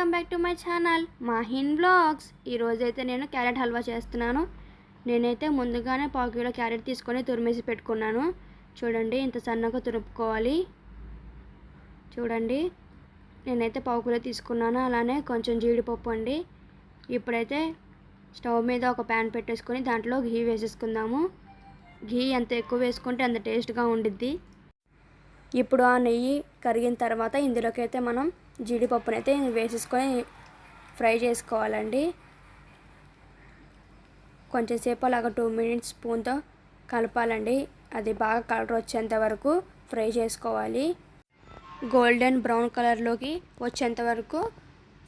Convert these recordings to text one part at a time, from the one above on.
Welcome back to my channel Mahin vlogs ఈరోజు అయితే నేను క్యారెట్ హల్వా చేస్తున్నాను. నేనైతే ముందుగానే పావు కిలో క్యారెట్ తీసుకొని తురిమేసి పెట్టుకున్నాను. చూడండి ఇంత సన్నగా తురుపుకోవాలి. చూడండి నేనైతే పావు కిలో తీసుకున్నాను. అలానే కొంచెం జీడిపప్పు అండి. ఇప్పుడైతే స్టవ్ మీద ఒక ప్యాన్ పెట్టేసుకొని దాంట్లో ఘీ వేసేసుకుందాము. ఘీ ఎంత ఎక్కువ వేసుకుంటే అంత టేస్ట్గా ఉండిద్ది. ఇప్పుడు ఆ నెయ్యి కరిగిన తర్వాత ఇందులోకి అయితే మనం జీడిపప్పునైతే వేసేసుకొని ఫ్రై చేసుకోవాలండి. కొంచెంసేపు అలాగ టూ మినిట్స్ స్పూన్తో కలపాలండి. అది బాగా కలర్ వచ్చేంత వరకు ఫ్రై చేసుకోవాలి. గోల్డెన్ బ్రౌన్ కలర్లోకి వచ్చేంత వరకు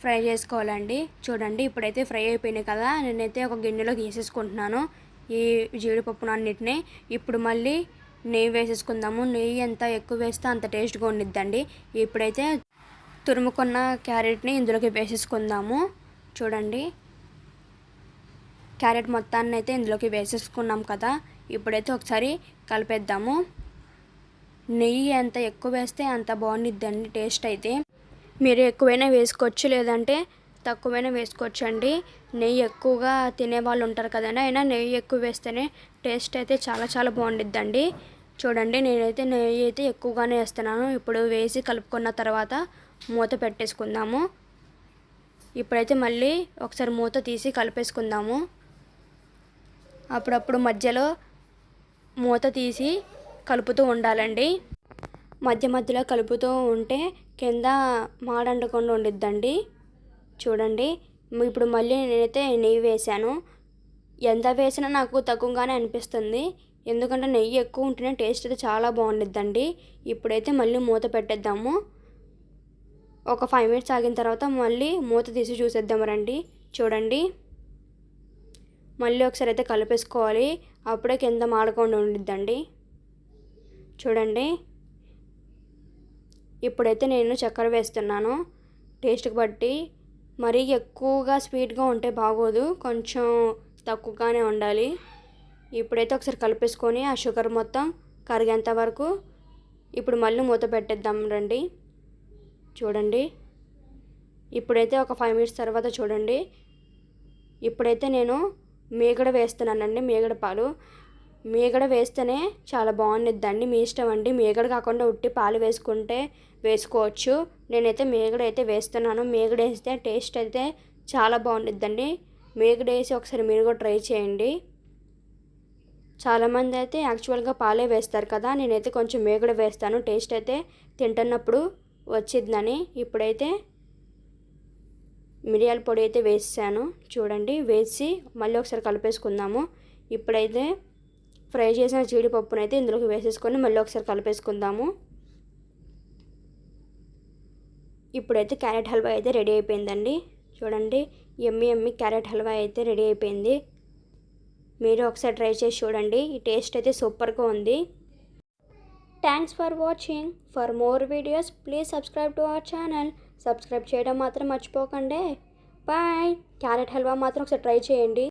ఫ్రై చేసుకోవాలండి. చూడండి ఇప్పుడైతే ఫ్రై అయిపోయినాయి కదా. నేనైతే ఒక గిన్నెలోకి వేసేసుకుంటున్నాను ఈ జీడిపప్పును అన్నిటిని. ఇప్పుడు మళ్ళీ నెయ్యి వేసేసుకుందాము. నెయ్యి ఎంత ఎక్కువ వేస్తే అంత టేస్ట్గా ఉండిద్దండి. ఇప్పుడైతే తురుముకున్న క్యారెట్ని ఇందులోకి వేసేసుకుందాము. చూడండి. క్యారెట్ మొత్తాన్ని అయితే ఇందులోకి వేసేసుకున్నాం కదా. ఇప్పుడైతే ఒకసారి కలిపేద్దాము. నెయ్యి ఎంత ఎక్కువ వేస్తే అంత బాగుండిద్దండి టేస్ట్ అయితే. మీరు ఎక్కువైనా వేసుకోవచ్చు లేదంటే తక్కువైనా వేసుకోవచ్చు అండి నెయ్యి ఎక్కువగా తినే వాళ్ళు ఉంటారు కదండి. అయినా నెయ్యి ఎక్కువ వేస్తేనే టేస్ట్ అయితే చాలా చాలా బాగుండిద్దండి. చూడండి నేనైతే నెయ్యి అయితే ఎక్కువగానే వేస్తున్నాను. ఇప్పుడు వేసి కలుపుకున్న తర్వాత మూత పెట్టేసుకుందాము. ఇప్పుడైతే మళ్ళీ ఒకసారి మూత తీసి కలిపేసుకుందాము. అప్పుడప్పుడు మధ్యలో మూత తీసి కలుపుతూ ఉండాలండి. మధ్య మధ్యలో కలుపుతూ ఉంటే కింద మాడండకుండా ఉండిద్దండి. చూడండి ఇప్పుడు మళ్ళీ నేనైతే నెయ్యి వేసాను ఎంత వేసినా నాకు తక్కువగానే అనిపిస్తుంది. ఎందుకంటే నెయ్యి ఎక్కువ ఉంటేనే టేస్ట్ అయితే చాలా బాగుండిద్దండి. ఇప్పుడైతే మళ్ళీ మూత పెట్టేద్దాము. ఒక ఫైవ్ మినిట్స్ ఆగిన తర్వాత మళ్ళీ మూత తీసి చూసేద్దాం రండి. చూడండి. మళ్ళీ ఒకసారి అయితే కలిపేసుకోవాలి. అప్పుడే కింద మాడకుండా ఉండిద్దండి. చూడండి. ఇప్పుడైతే నేను చక్కెర వేస్తున్నాను. టేస్ట్కి బట్టి మరీ ఎక్కువగా స్వీట్గా ఉంటే బాగోదు. కొంచెం తక్కువగానే ఉండాలి. ఇప్పుడైతే ఒకసారి కలిపేసుకొని ఆ షుగర్ మొత్తం కరిగేంత వరకు ఇప్పుడు మళ్ళీ మూత పెట్టేద్దాం రండి. చూడండి. ఇప్పుడైతే ఒక ఫైవ్ మినిట్స్ తర్వాత చూడండి. ఇప్పుడైతే నేను మేగడ వేస్తున్నానండి మేగడ పాలు. మేగడ వేస్తేనే చాలా బాగుండిద్దండి. మీ ఇష్టం అండి. మేగడ కాకుండా ఉట్టి పాలు వేసుకుంటే వేసుకోవచ్చు. నేనైతే మేగడ అయితే వేస్తున్నాను. మేగడ వేస్తే టేస్ట్ అయితే చాలా బాగుండిద్దండి. మేగడ వేసి ఒకసారి మీరు కూడా ట్రై చేయండి. చాలామంది అయితే యాక్చువల్గా పాలే వేస్తారు కదా నేనైతే కొంచెం మేగడ వేస్తాను. టేస్ట్ అయితే తింటున్నప్పుడు వచ్చిందని ఇప్పుడైతే మిరియాల పొడి అయితే వేసాను. చూడండి వేసి మళ్ళీ ఒకసారి కలిపేసుకుందాము. ఇప్పుడైతే ఫ్రై చేసిన జీడిపప్పునైతే ఇందులోకి వేసేసుకొని మళ్ళీ ఒకసారి కలిపేసుకుందాము. ఇప్పుడైతే క్యారెట్ హల్వా అయితే రెడీ అయిపోయిందండి. చూడండి ఎమ్మి ఎమ్మి క్యారెట్ హల్వా అయితే రెడీ అయిపోయింది. మీరు ఒకసారి ట్రై చేసి చూడండి. ఈ టేస్ట్ అయితే సూపర్గా ఉంది. Thanks for watching for more videos please subscribe to our channel subscribe చేయడం మాత్రం మర్చిపోకండి. బాయ్ క్యారెట్ హల్వా మాత్రం ఒకసారి ట్రై చేయండి.